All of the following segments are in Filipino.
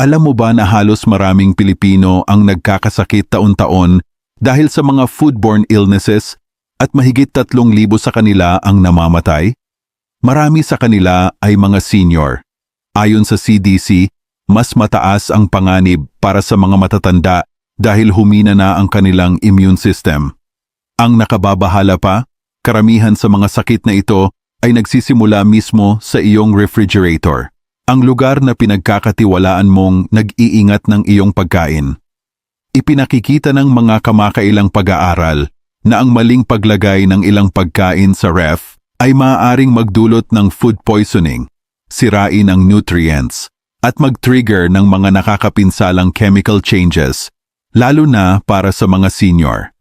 Alam mo ba na halos maraming Pilipino ang nagkakasakit taon-taon dahil sa mga foodborne illnesses at mahigit 3,000 sa kanila ang namamatay? Marami sa kanila ay mga senior. Ayon sa CDC, mas mataas ang panganib para sa mga matatanda dahil humina na ang kanilang immune system. Ang nakababahala pa, karamihan sa mga sakit na ito ay nagsisimula mismo sa iyong refrigerator, ang lugar na pinagkakatiwalaan mong nag-iingat ng iyong pagkain. Ipinakikita ng mga kamakailang pag-aaral na ang maling paglagay ng ilang pagkain sa ref ay maaaring magdulot ng food poisoning, sirain ang nutrients, at mag-trigger ng mga nakakapinsalang chemical changes, lalo na para sa mga senior.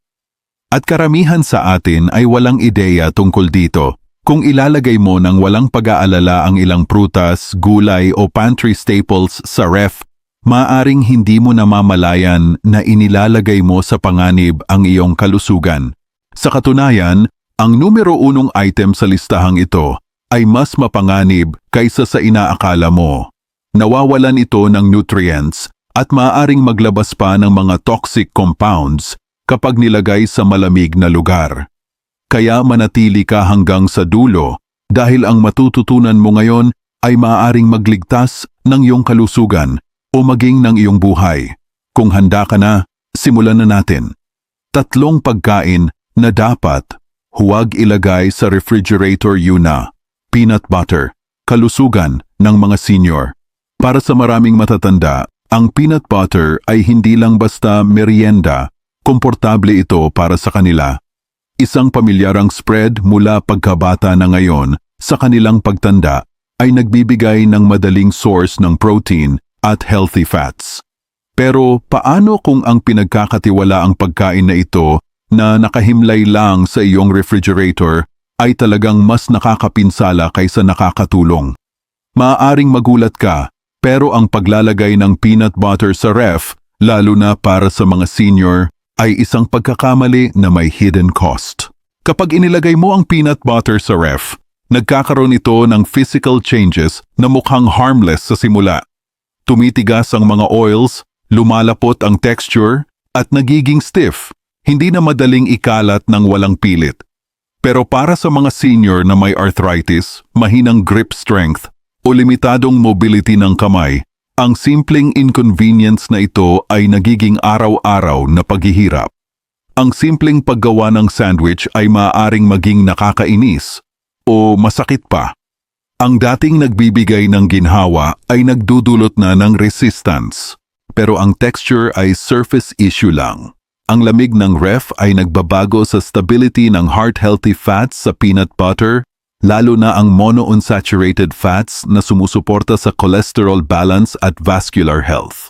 At karamihan sa atin ay walang ideya tungkol dito kung ilalagay mo ng walang pag-aalala ang ilang prutas, gulay o pantry staples sa ref, maaring hindi mo namamalayan na inilalagay mo sa panganib ang iyong kalusugan. Sa katunayan, ang numero unong item sa listahang ito ay mas mapanganib kaysa sa inaakala mo. Nawawalan ito ng nutrients at maaaring maglabas pa ng mga toxic compounds kapag nilagay sa malamig na lugar. Kaya manatili ka hanggang sa dulo dahil ang matututunan mo ngayon ay maaaring magligtas ng iyong kalusugan o maging ng iyong buhay. Kung handa ka na, simulan na natin. Tatlong pagkain na dapat huwag ilagay sa refrigerator yuna. Peanut butter, kalusugan ng mga senior. Para sa maraming matatanda, ang peanut butter ay hindi lang basta merienda, komportable ito para sa kanila. Isang pamilyarang spread mula pagkabata na ngayon sa kanilang pagtanda ay nagbibigay ng madaling source ng protein at healthy fats. Pero paano kung ang pinagkakatiwala ang pagkain na ito na nakahimlay lang sa iyong refrigerator ay talagang mas nakakapinsala kaysa nakakatulong? Maaaring magulat ka, pero ang paglalagay ng peanut butter sa ref, lalo na para sa mga senior, ay isang pagkakamali na may hidden cost. Kapag inilagay mo ang peanut butter sa ref, nagkakaroon ito ng physical changes na mukhang harmless sa simula. Tumitigas ang mga oils, lumalapot ang texture, at nagiging stiff, hindi na madaling ikalat ng walang pilit. Pero para sa mga senior na may arthritis, mahinang grip strength, o limitadong mobility ng kamay, ang simpleng inconvenience na ito ay nagiging araw-araw na paghihirap. Ang simpleng paggawa ng sandwich ay maaaring maging nakakainis o masakit pa. Ang dating nagbibigay ng ginhawa ay nagdudulot na ng resistance, pero ang texture ay surface issue lang. Ang lamig ng ref ay nagbabago sa stability ng heart-healthy fats sa peanut butter lalo na ang monounsaturated fats na sumusuporta sa cholesterol balance at vascular health.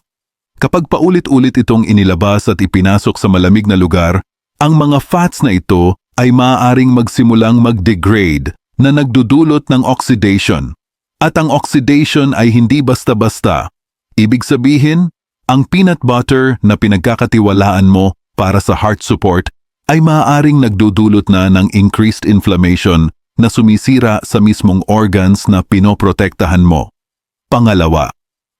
Kapag paulit-ulit itong inilabas at ipinasok sa malamig na lugar, ang mga fats na ito ay maaaring magsimulang mag-degrade na nagdudulot ng oxidation. At ang oxidation ay hindi basta-basta. Ibig sabihin, ang peanut butter na pinagkakatiwalaan mo para sa heart support ay maaaring nagdudulot na ng increased inflammation na sumisira sa mismong organs na pinoprotektahan mo. Pangalawa,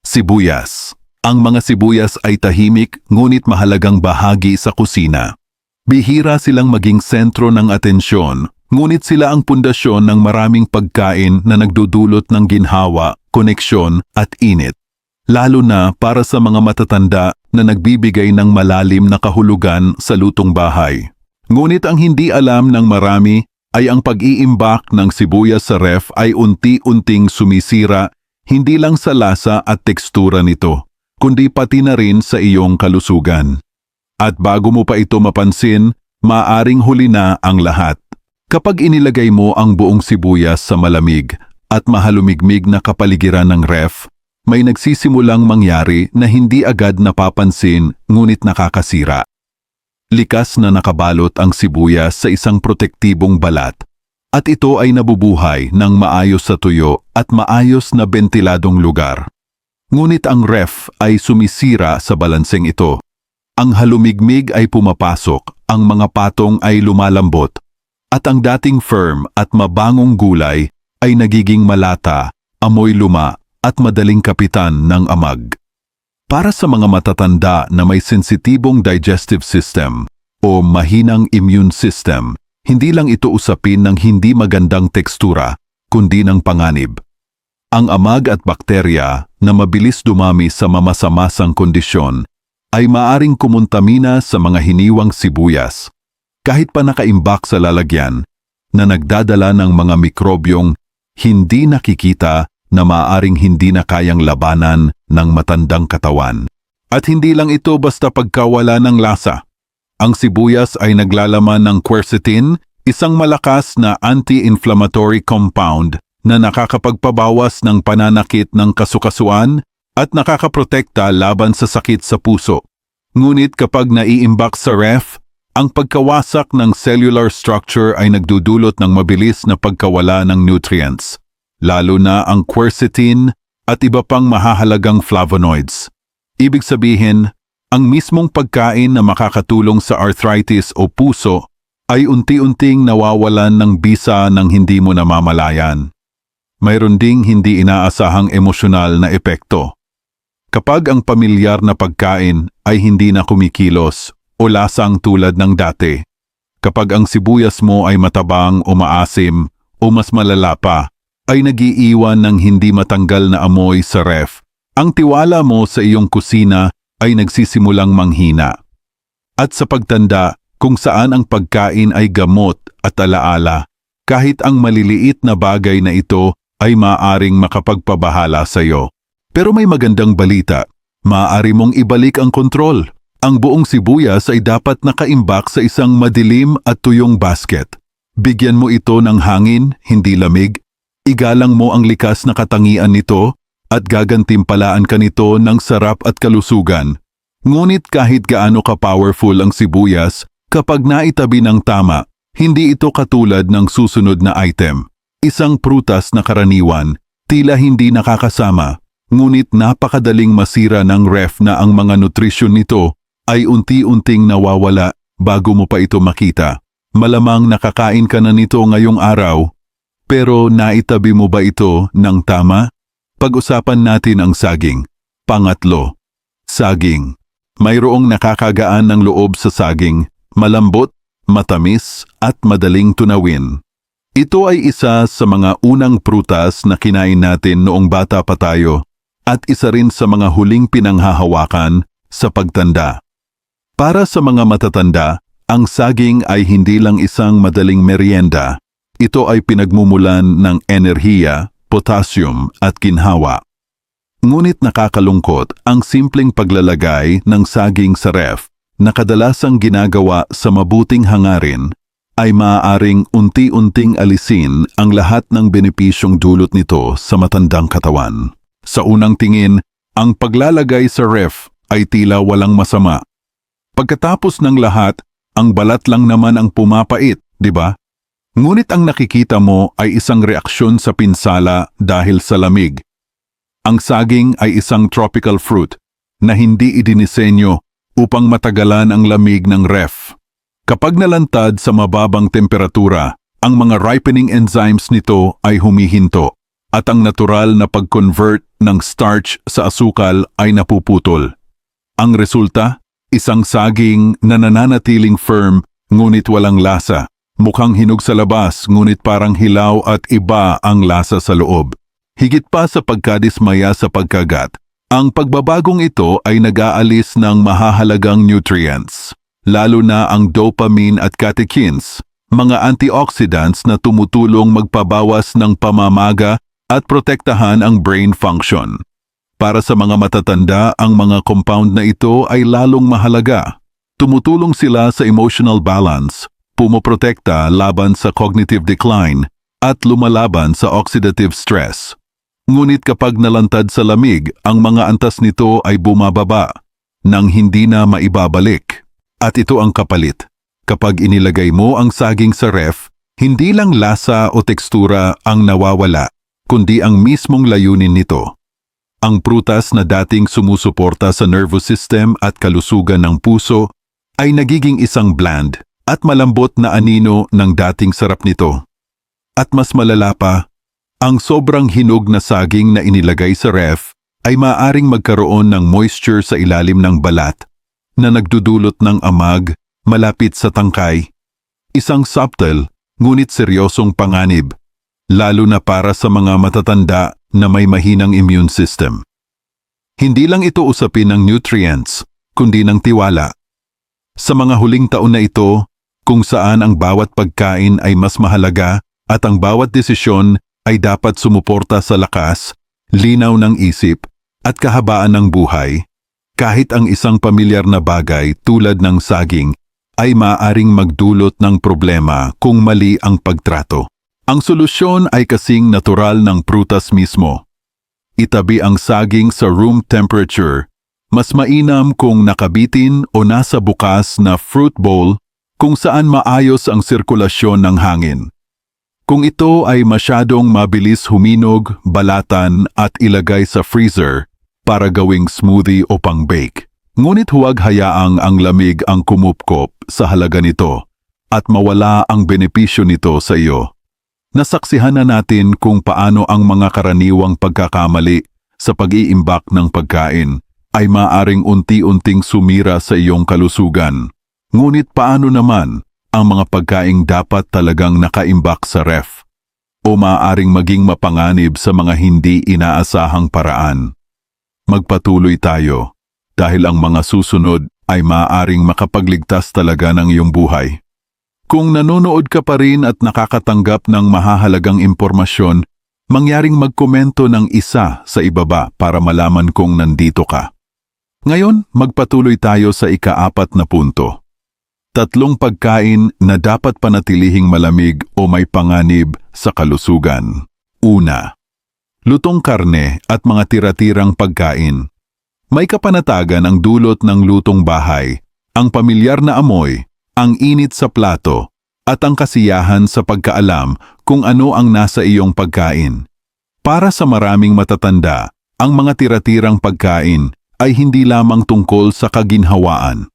sibuyas. Ang mga sibuyas ay tahimik ngunit mahalagang bahagi sa kusina. Bihira silang maging sentro ng atensyon, ngunit sila ang pundasyon ng maraming pagkain na nagdudulot ng ginhawa, koneksyon at init. Lalo na para sa mga matatanda na nagbibigay ng malalim na kahulugan sa lutong bahay. Ngunit ang hindi alam ng marami ay ang pag-iimbak ng sibuyas sa ref ay unti-unting sumisira hindi lang sa lasa at tekstura nito, kundi pati na rin sa iyong kalusugan. At bago mo pa ito mapansin, maaring huli na ang lahat. Kapag inilagay mo ang buong sibuyas sa malamig at mahalumigmig na kapaligiran ng ref, may nagsisimulang mangyari na hindi agad napapansin ngunit nakakasira. Likas na nakabalot ang sibuyas sa isang protektibong balat at ito ay nabubuhay ng maayos sa tuyo at maayos na bentiladong lugar. Ngunit ang ref ay sumisira sa balanseng ito. Ang halumigmig ay pumapasok, ang mga patong ay lumalambot, at ang dating firm at mabangong gulay ay nagiging malata, amoy luma at madaling kapitan ng amag. Para sa mga matatanda na may sensitibong digestive system o mahinang immune system, hindi lang ito usapin ng hindi magandang tekstura, kundi ng panganib. Ang amag at bakterya na mabilis dumami sa mamasamasang kondisyon ay maaring kumontamina sa mga hiniwang sibuyas, kahit pa nakaimbak sa lalagyan, na nagdadala ng mga mikrobyong hindi nakikita na maaring hindi na kayang labanan ng matandang katawan. At hindi lang ito basta pagkawala ng lasa. Ang sibuyas ay naglalaman ng quercetin, isang malakas na anti-inflammatory compound na nakakapagpabawas ng pananakit ng kasukasuan at nakakaprotekta laban sa sakit sa puso. Ngunit kapag naiimbak sa ref, ang pagkawasak ng cellular structure ay nagdudulot ng mabilis na pagkawala ng nutrients, lalo na ang quercetin at iba pang mahahalagang flavonoids. Ibig sabihin, ang mismong pagkain na makakatulong sa arthritis o puso ay unti-unting nawawalan ng bisa ng hindi mo namamalayan. Mayroon ding hindi inaasahang emosyonal na epekto. Kapag ang pamilyar na pagkain ay hindi na kumikilos o lasang tulad ng dati, kapag ang sibuyas mo ay matabang o maasim o mas malala pa, ay nagiiwan ng hindi matanggal na amoy sa ref, ang tiwala mo sa iyong kusina ay nagsisimulang manghina. At sa pagtanda, kung saan ang pagkain ay gamot at alaala, kahit ang maliliit na bagay na ito ay maaring makapagpabahala sa iyo. Pero may magandang balita, maaari mong ibalik ang kontrol. Ang buong sibuyas ay dapat nakaimbak sa isang madilim at tuyong basket. Bigyan mo ito ng hangin, hindi lamig. Igalang mo ang likas na katangian nito at gagantimpalaan ka nito ng sarap at kalusugan. Ngunit kahit gaano ka-powerful ang sibuyas, kapag naitabi ng tama, hindi ito katulad ng susunod na item. Isang prutas na karaniwan, tila hindi nakakasama, ngunit napakadaling masira ng ref na ang mga nutrisyon nito ay unti-unting nawawala bago mo pa ito makita. Malamang nakakain ka na nito ngayong araw, pero naitabi mo ba ito ng tama? Pag-usapan natin ang saging. Pangatlo, saging. Mayroong nakakagaan ng loob sa saging, malambot, matamis, at madaling tunawin. Ito ay isa sa mga unang prutas na kinain natin noong bata pa tayo at isa rin sa mga huling pinanghahawakan sa pagtanda. Para sa mga matatanda, ang saging ay hindi lang isang madaling merienda. Ito ay pinagmumulan ng enerhiya, potassium at kinhawa. Ngunit nakakalungkot ang simpleng paglalagay ng saging sa ref na kadalasang ginagawa sa mabuting hangarin ay maaaring unti-unting alisin ang lahat ng benepisyong dulot nito sa matandang katawan. Sa unang tingin, ang paglalagay sa ref ay tila walang masama. Pagkatapos ng lahat, ang balat lang naman ang pumapait, di ba? Ngunit ang nakikita mo ay isang reaksyon sa pinsala dahil sa lamig. Ang saging ay isang tropical fruit na hindi idinisenyo upang matagalan ang lamig ng ref. Kapag nalantad sa mababang temperatura, ang mga ripening enzymes nito ay humihinto at ang natural na pag-convert ng starch sa asukal ay napuputol. Ang resulta, isang saging na nananatiling firm ngunit walang lasa. Mukhang hinog sa labas ngunit parang hilaw at iba ang lasa sa loob. Higit pa sa pagkadismaya sa pagkagat, ang pagbabagong ito ay nag-aalis ng mahahalagang nutrients lalo na ang dopamine at catechins, mga antioxidants na tumutulong magpabawas ng pamamaga at protektahan ang brain function. Para sa mga matatanda, ang mga compound na ito ay lalong mahalaga. Tumutulong sila sa emotional balance, pumoprotekta laban sa cognitive decline, at lumalaban sa oxidative stress. Ngunit kapag nalantad sa lamig, ang mga antas nito ay bumababa, nang hindi na maibabalik. At ito ang kapalit. Kapag inilagay mo ang saging sa ref, hindi lang lasa o tekstura ang nawawala, kundi ang mismong layunin nito. Ang prutas na dating sumusuporta sa nervous system at kalusugan ng puso ay nagiging isang bland at malambot na anino ng dating sarap nito. At mas malala pa, ang sobrang hinog na saging na inilagay sa ref ay maaring magkaroon ng moisture sa ilalim ng balat na nagdudulot ng amag malapit sa tangkay. Isang subtle ngunit seryosong panganib, lalo na para sa mga matatanda na may mahinang immune system. Hindi lang ito usapin ng nutrients, kundi ng tiwala. Sa mga huling taon na ito, kung saan ang bawat pagkain ay mas mahalaga at ang bawat desisyon ay dapat sumuporta sa lakas, linaw ng isip at kahabaan ng buhay, kahit ang isang pamilyar na bagay tulad ng saging ay maaring magdulot ng problema kung mali ang pagtrato. Ang solusyon ay kasing natural ng prutas mismo. Itabi ang saging sa room temperature. Mas mainam kung nakabitin o nasa bukas na fruit bowl kung saan maayos ang sirkulasyon ng hangin. Kung ito ay masyadong mabilis huminog, balatan at ilagay sa freezer para gawing smoothie o pang-bake. Ngunit huwag hayaang ang lamig ang kumupkop sa halaga nito at mawala ang benepisyo nito sa iyo. Nasaksihan na natin kung paano ang mga karaniwang pagkakamali sa pag-iimbak ng pagkain ay maaring unti-unting sumira sa iyong kalusugan. Ngunit paano naman ang mga pagkaing dapat talagang nakaimbak sa ref o maaaring maging mapanganib sa mga hindi inaasahang paraan? Magpatuloy tayo dahil ang mga susunod ay maaaring makapagligtas talaga ng iyong buhay. Kung nanonood ka pa rin at nakakatanggap ng mahahalagang impormasyon, mangyaring magkomento ng isa sa ibaba para malaman kung nandito ka. Ngayon, magpatuloy tayo sa ikaapat na punto. Tatlong pagkain na dapat panatilihing malamig o may panganib sa kalusugan. Una, lutong karne at mga tira-tirang pagkain. May kapanatagan ang dulot ng lutong bahay, ang pamilyar na amoy ang init sa plato, at ang kasiyahan sa pagkaalam kung ano ang nasa iyong pagkain. Para sa maraming matatanda, ang mga tira-tirang pagkain ay hindi lamang tungkol sa kaginhawaan,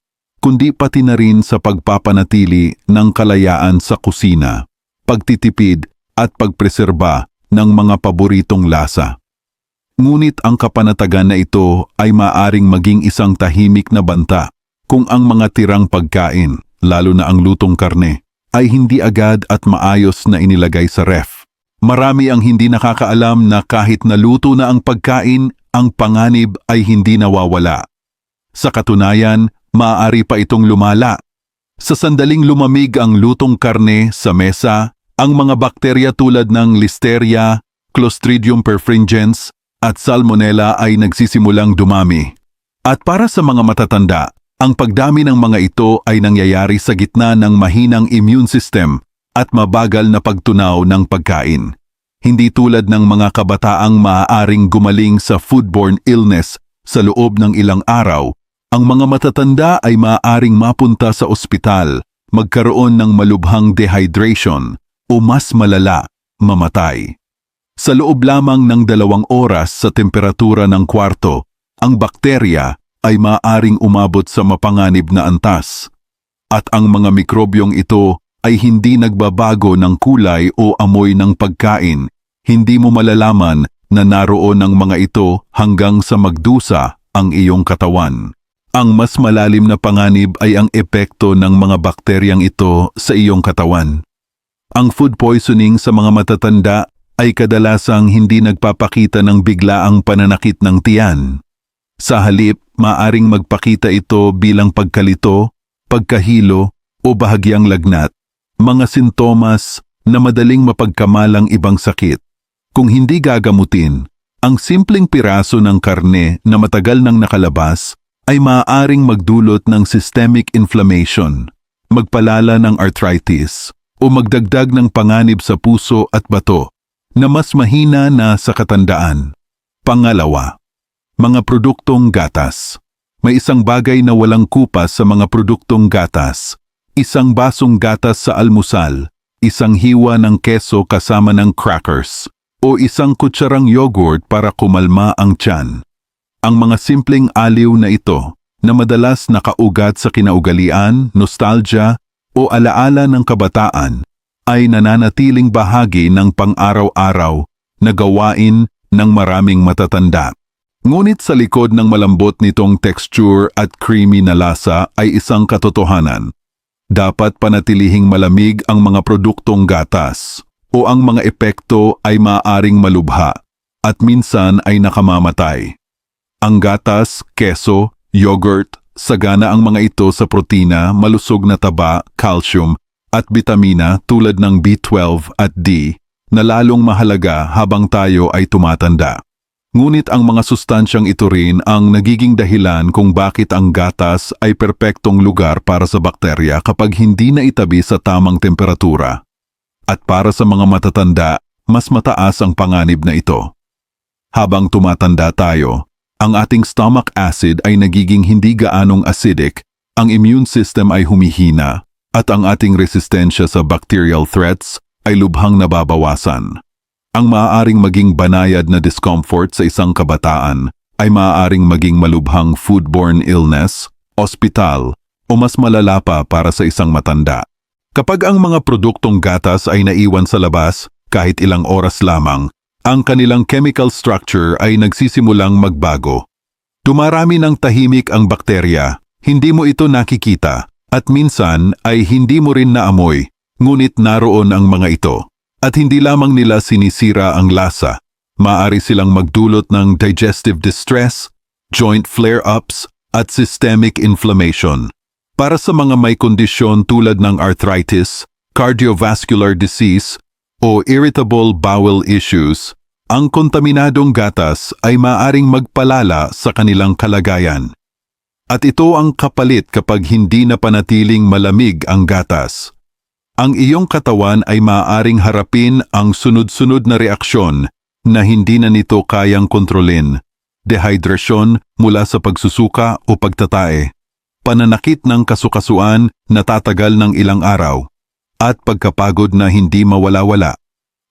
kundi pati na rin sa pagpapanatili ng kalayaan sa kusina, pagtitipid at pagpreserba ng mga paboritong lasa. Ngunit ang kapanatagan na ito ay maaring maging isang tahimik na banta kung ang mga tirang pagkain lalo na ang lutong karne, ay hindi agad at maayos na inilagay sa ref. Marami ang hindi nakakaalam na kahit naluto na ang pagkain, ang panganib ay hindi nawawala. Sa katunayan, maaari pa itong lumala. Sa sandaling lumamig ang lutong karne sa mesa, ang mga bakterya tulad ng Listeria, Clostridium perfringens at Salmonella ay nagsisimulang dumami. At para sa mga matatanda, ang pagdami ng mga ito ay nangyayari sa gitna ng mahinang immune system at mabagal na pagtunaw ng pagkain. Hindi tulad ng mga kabataang maaaring gumaling sa foodborne illness sa loob ng ilang araw, ang mga matatanda ay maaaring mapunta sa ospital, magkaroon ng malubhang dehydration o mas malala, mamatay. Sa loob lamang ng dalawang oras sa temperatura ng kwarto, ang bakterya ay maaring umabot sa mapanganib na antas. At ang mga mikrobyong ito ay hindi nagbabago ng kulay o amoy ng pagkain. Hindi mo malalaman na naroon ang mga ito hanggang sa magdusa ang iyong katawan. Ang mas malalim na panganib ay ang epekto ng mga bakteryang ito sa iyong katawan. Ang food poisoning sa mga matatanda ay kadalasang hindi nagpapakita ng biglaang pananakit ng tiyan. Sa halip, maaring magpakita ito bilang pagkalito, pagkahilo o bahagyang lagnat, mga sintomas na madaling mapagkamalang ibang sakit. Kung hindi gagamutin, ang simpleng piraso ng karne na matagal nang nakalabas ay maaaring magdulot ng systemic inflammation, magpalala ng arthritis, o magdagdag ng panganib sa puso at bato na mas mahina na sa katandaan. Pangalawa, mga produktong gatas. May isang bagay na walang kupas sa mga produktong gatas. Isang basong gatas sa almusal, isang hiwa ng keso kasama ng crackers, o isang kutsarang yogurt para kumalma ang tiyan. Ang mga simpleng aliw na ito, na madalas nakaugat sa kinaugalian, nostalgia, o alaala ng kabataan, ay nananatiling bahagi ng pang-araw-araw na gawain ng maraming matatanda. Ngunit sa likod ng malambot nitong texture at creamy na lasa ay isang katotohanan. Dapat panatilihing malamig ang mga produktong gatas o ang mga epekto ay maaaring malubha at minsan ay nakamamatay. Ang gatas, keso, yogurt, sagana ang mga ito sa protina, malusog na taba, calcium at bitamina tulad ng B12 at D na lalong mahalaga habang tayo ay tumatanda. Ngunit ang mga sustansyang ito rin ang nagiging dahilan kung bakit ang gatas ay perpektong lugar para sa bakterya kapag hindi na itabi sa tamang temperatura. At para sa mga matatanda, mas mataas ang panganib na ito. Habang tumatanda tayo, ang ating stomach acid ay nagiging hindi gaanong acidic, ang immune system ay humihina, at ang ating resistensya sa bacterial threats ay lubhang nababawasan. Ang maaaring maging banayad na discomfort sa isang kabataan ay maaaring maging malubhang foodborne illness, ospital, o mas malala pa para sa isang matanda. Kapag ang mga produktong gatas ay naiwan sa labas, kahit ilang oras lamang, ang kanilang chemical structure ay nagsisimulang magbago. Dumarami ng tahimik ang bakterya, hindi mo ito nakikita, at minsan ay hindi mo rin naamoy, ngunit naroon ang mga ito. At hindi lamang nila sinisira ang lasa, maaari silang magdulot ng digestive distress, joint flare-ups, at systemic inflammation. Para sa mga may kondisyon tulad ng arthritis, cardiovascular disease, o irritable bowel issues, ang kontaminadong gatas ay maaring magpalala sa kanilang kalagayan. At ito ang kapalit kapag hindi na panatiling malamig ang gatas. Ang iyong katawan ay maaaring harapin ang sunod-sunod na reaksyon na hindi na nito kayang kontrolin. Dehydrasyon mula sa pagsusuka o pagtatae, pananakit ng kasukasuan na tatagal ng ilang araw, at pagkapagod na hindi mawala-wala.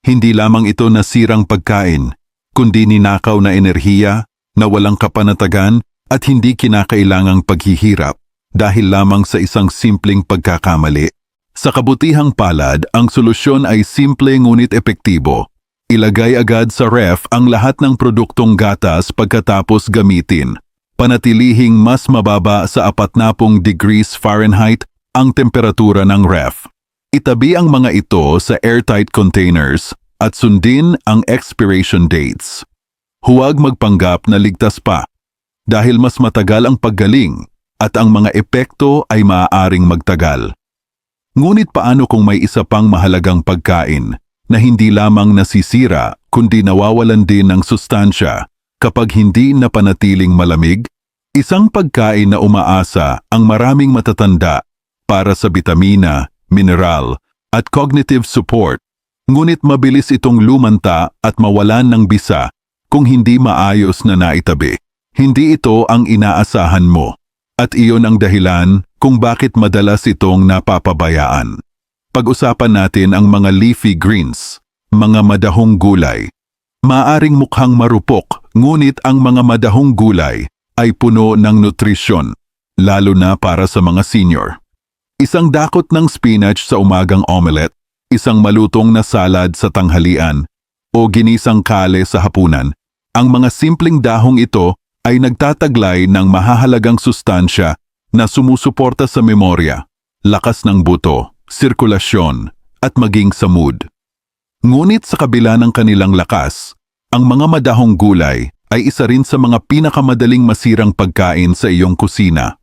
Hindi lamang ito nasirang pagkain, kundi ninakaw na enerhiya na walang kapanatagan at hindi kinakailangang paghihirap dahil lamang sa isang simpleng pagkakamali. Sa kabutihang palad, ang solusyon ay simple ngunit epektibo. Ilagay agad sa ref ang lahat ng produktong gatas pagkatapos gamitin. Panatilihing mas mababa sa 40 degrees Fahrenheit ang temperatura ng ref. Itabi ang mga ito sa airtight containers at sundin ang expiration dates. Huwag magpanggap na ligtas pa dahil mas matagal ang paggaling at ang mga epekto ay maaaring magtagal. Ngunit paano kung may isa pang mahalagang pagkain na hindi lamang nasisira kundi nawawalan din ng sustansya kapag hindi napanatiling malamig? Isang pagkain na umaasa ang maraming matatanda para sa bitamina, mineral, at cognitive support, ngunit mabilis itong lumanta at mawalan ng bisa kung hindi maayos na naitabi. Hindi ito ang inaasahan mo. At iyon ang dahilan kung bakit madalas itong napapabayaan. Pag-usapan natin ang mga leafy greens, mga madahong gulay. Maaring mukhang marupok, ngunit ang mga madahong gulay ay puno ng nutrisyon, lalo na para sa mga senior. Isang dakot ng spinach sa umagang omelette, isang malutong na salad sa tanghalian, o ginisang kale sa hapunan. Ang mga simpleng dahong ito ay nagtataglay ng mahahalagang sustansya na sumusuporta sa memorya, lakas ng buto, sirkulasyon, at maging sa mood. Ngunit sa kabila ng kanilang lakas, ang mga madahong gulay ay isa rin sa mga pinakamadaling masirang pagkain sa iyong kusina.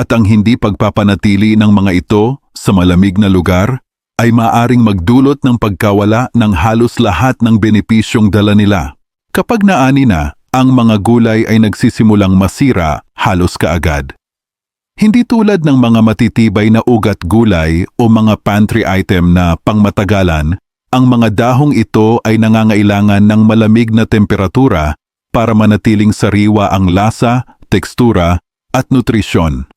At ang hindi pagpapanatili ng mga ito sa malamig na lugar ay maaring magdulot ng pagkawala ng halos lahat ng benepisyong dala nila. Kapag naani na, ang mga gulay ay nagsisimulang masira halos kaagad. Hindi tulad ng mga matitibay na ugat gulay o mga pantry item na pangmatagalan, ang mga dahong ito ay nangangailangan ng malamig na temperatura para manatiling sariwa ang lasa, tekstura, at nutrisyon.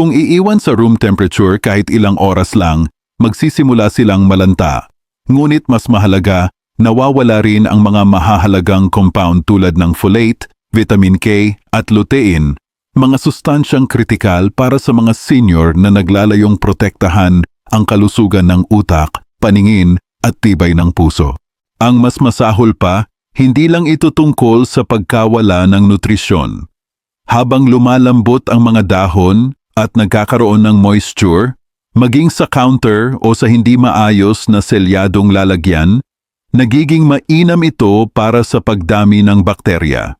Kung iiwan sa room temperature kahit ilang oras lang, magsisimula silang malanta. Ngunit mas mahalaga nawawala rin ang mga mahahalagang compound tulad ng folate, vitamin K at lutein, mga sustansyang kritikal para sa mga senior na naglalayong protektahan ang kalusugan ng utak, paningin at tibay ng puso. Ang mas masahol pa, Hindi lang ito tungkol sa pagkawala ng nutrisyon. Habang lumalambot ang mga dahon at nagkakaroon ng moisture, maging sa counter o sa hindi maayos na selyadong lalagyan, nagiging mainam ito para sa pagdami ng bakterya.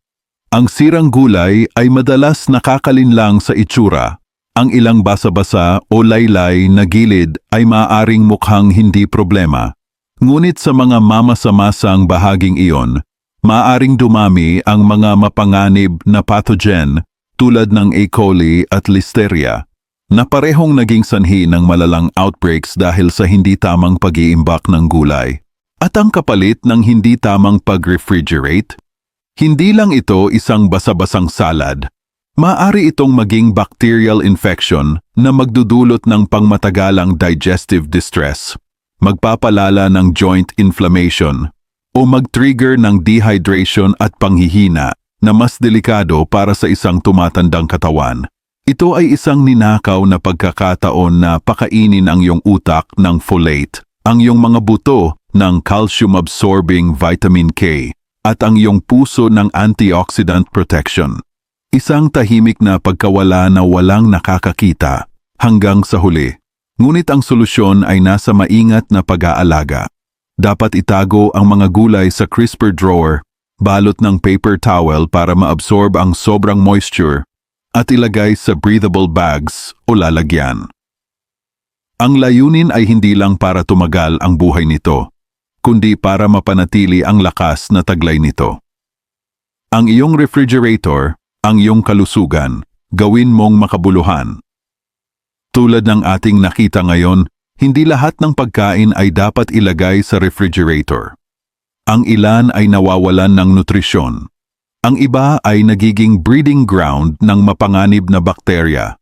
Ang sirang gulay ay madalas nakakalinlang sa itsura. Ang ilang basa-basa o laylay na gilid ay maaaring mukhang hindi problema. Ngunit sa mga mamasa-masang bahaging iyon, maaaring dumami ang mga mapanganib na pathogen tulad ng E. coli at Listeria na parehong naging sanhi ng malalang outbreaks dahil sa hindi tamang pag-iimbak ng gulay. At ang kapalit ng hindi tamang pag-refrigerate? Hindi lang ito isang basa-basang salad. Maari itong maging bacterial infection na magdudulot ng pangmatagalang digestive distress, magpapalala ng joint inflammation, o mag-trigger ng dehydration at panghihina na mas delikado para sa isang tumatandang katawan. Ito ay isang ninakaw na pagkakataon na pakainin ang iyong utak ng folate, ang iyong mga buto ng calcium-absorbing vitamin K, at ang iyong puso ng antioxidant protection. Isang tahimik na pagkawala na walang nakakakita hanggang sa huli. Ngunit ang solusyon ay nasa maingat na pag-aalaga. Dapat itago ang mga gulay sa crisper drawer, balot ng paper towel para maabsorb ang sobrang moisture at ilagay sa breathable bags o lalagyan. Ang layunin ay hindi lang para tumagal ang buhay nito, kundi para mapanatili ang lakas na taglay nito. Ang iyong refrigerator, ang iyong kalusugan, gawin mong makabuluhan. Tulad ng ating nakita ngayon, hindi lahat ng pagkain ay dapat ilagay sa refrigerator. Ang ilan ay nawawalan ng nutrisyon. Ang iba ay nagiging breeding ground ng mapanganib na bakterya.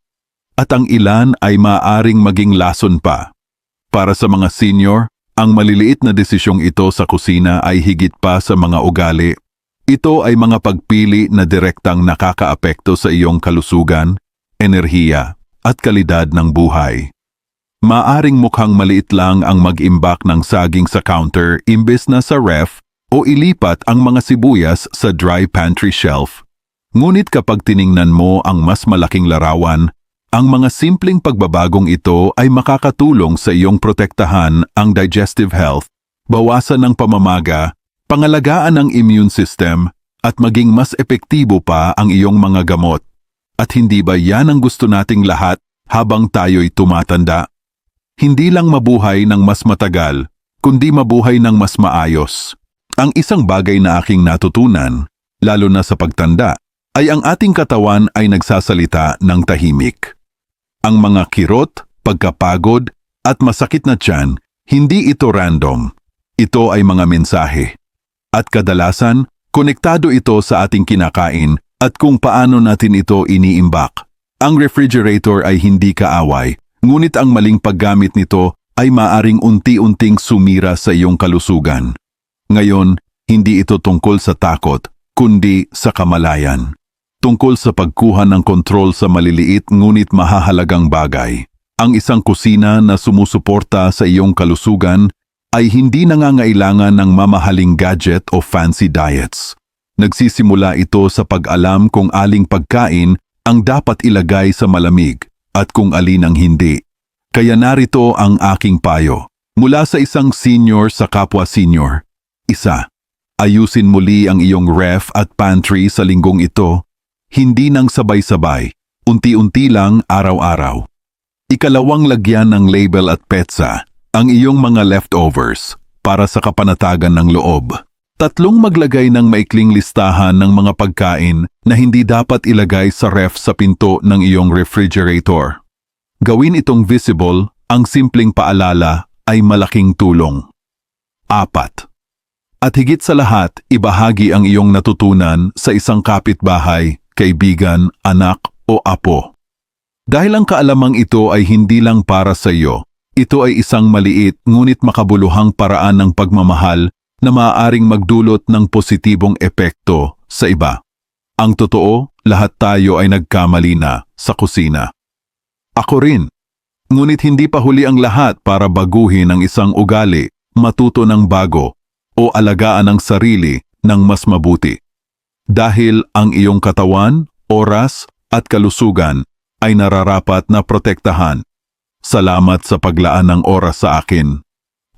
At ang ilan ay maaring maging lason pa. Para sa mga senior, ang maliliit na desisyong ito sa kusina ay higit pa sa mga ugali. Ito ay mga pagpili na direktang nakakaapekto sa iyong kalusugan, enerhiya, at kalidad ng buhay. Maaring mukhang maliit lang ang mag-imbak ng saging sa counter imbes na sa ref o ilipat ang mga sibuyas sa dry pantry shelf. Ngunit kapag tiningnan mo ang mas malaking larawan, ang mga simpleng pagbabagong ito ay makakatulong sa iyong protektahan ang digestive health, bawasan ng pamamaga, pangalagaan ang immune system, at maging mas epektibo pa ang iyong mga gamot. At hindi ba yan ang gusto nating lahat habang tayo'y tumatanda? Hindi lang mabuhay ng mas matagal, kundi mabuhay ng mas maayos. Ang isang bagay na aking natutunan, lalo na sa pagtanda, ay ang ating katawan ay nagsasalita ng tahimik. Ang mga kirot, pagkapagod, at masakit na tiyan, hindi ito random. Ito ay mga mensahe. At kadalasan, konektado ito sa ating kinakain at kung paano natin ito iniimbak. Ang refrigerator ay hindi kaaway, ngunit ang maling paggamit nito ay maaring unti-unting sumira sa iyong kalusugan. Ngayon, hindi ito tungkol sa takot, kundi sa kamalayan. Tungkol sa pagkuha ng kontrol sa maliliit ngunit mahahalagang bagay. Ang isang kusina na sumusuporta sa iyong kalusugan ay hindi nangangailangan ng mamahaling gadget o fancy diets. Nagsisimula ito sa pag-alam kung aling pagkain ang dapat ilagay sa malamig at kung alin ang hindi. Kaya narito ang aking payo. Mula sa isang senior sa kapwa senior. Isa, ayusin muli ang iyong ref at pantry sa linggong ito. Hindi nang sabay-sabay, unti-unti lang araw-araw. Ikalawang lagyan ng label at petsa ang iyong mga leftovers para sa kapanatagan ng loob. Tatlong maglagay ng maikling listahan ng mga pagkain na hindi dapat ilagay sa ref sa pinto ng iyong refrigerator. Gawin itong visible, ang simpleng paalala ay malaking tulong. Apat. At higit sa lahat, ibahagi ang iyong natutunan sa isang kapitbahay, kaibigan, anak o apo. Dahil ang kaalamang ito ay hindi lang para sa iyo, ito ay isang maliit ngunit makabuluhang paraan ng pagmamahal na maaaring magdulot ng positibong epekto sa iba. Ang totoo, lahat tayo ay nagkamali na sa kusina. Ako rin. Ngunit hindi pa huli ang lahat para baguhin ang isang ugali, matuto ng bago, o alagaan ang sarili ng mas mabuti. Dahil ang iyong katawan, oras at kalusugan ay nararapat na protektahan. Salamat sa paglaan ng oras sa akin.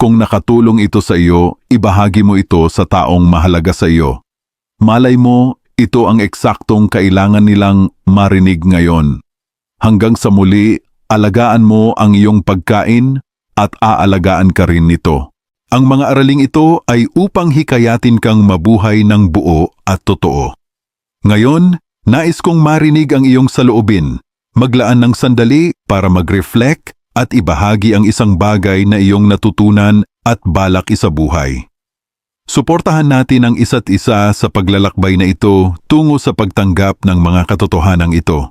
Kung nakatulong ito sa iyo, ibahagi mo ito sa taong mahalaga sa iyo. Malay mo, ito ang eksaktong kailangan nilang marinig ngayon. Hanggang sa muli, alagaan mo ang iyong pagkain at aalagaan ka rin nito. Ang mga araling ito ay upang hikayatin kang mabuhay ng buo at totoo. Ngayon, nais kong marinig ang iyong saloobin. Maglaan ng sandali para mag-reflect at ibahagi ang isang bagay na iyong natutunan at balak isabuhay. Suportahan natin ang isa't isa sa paglalakbay na ito tungo sa pagtanggap ng mga katotohanan ito.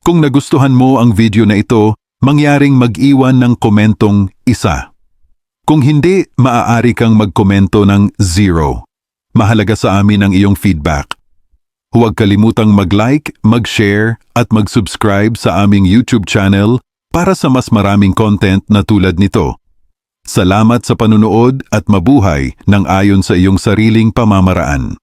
Kung nagustuhan mo ang video na ito, mangyaring mag-iwan ng komentong isa. Kung hindi, maaari kang magkomento ng zero. Mahalaga sa amin ang iyong feedback. Huwag kalimutang mag-like, mag-share at mag-subscribe sa aming YouTube channel para sa mas maraming content na tulad nito. Salamat sa panunood at mabuhay ng ayon sa iyong sariling pamamaraan.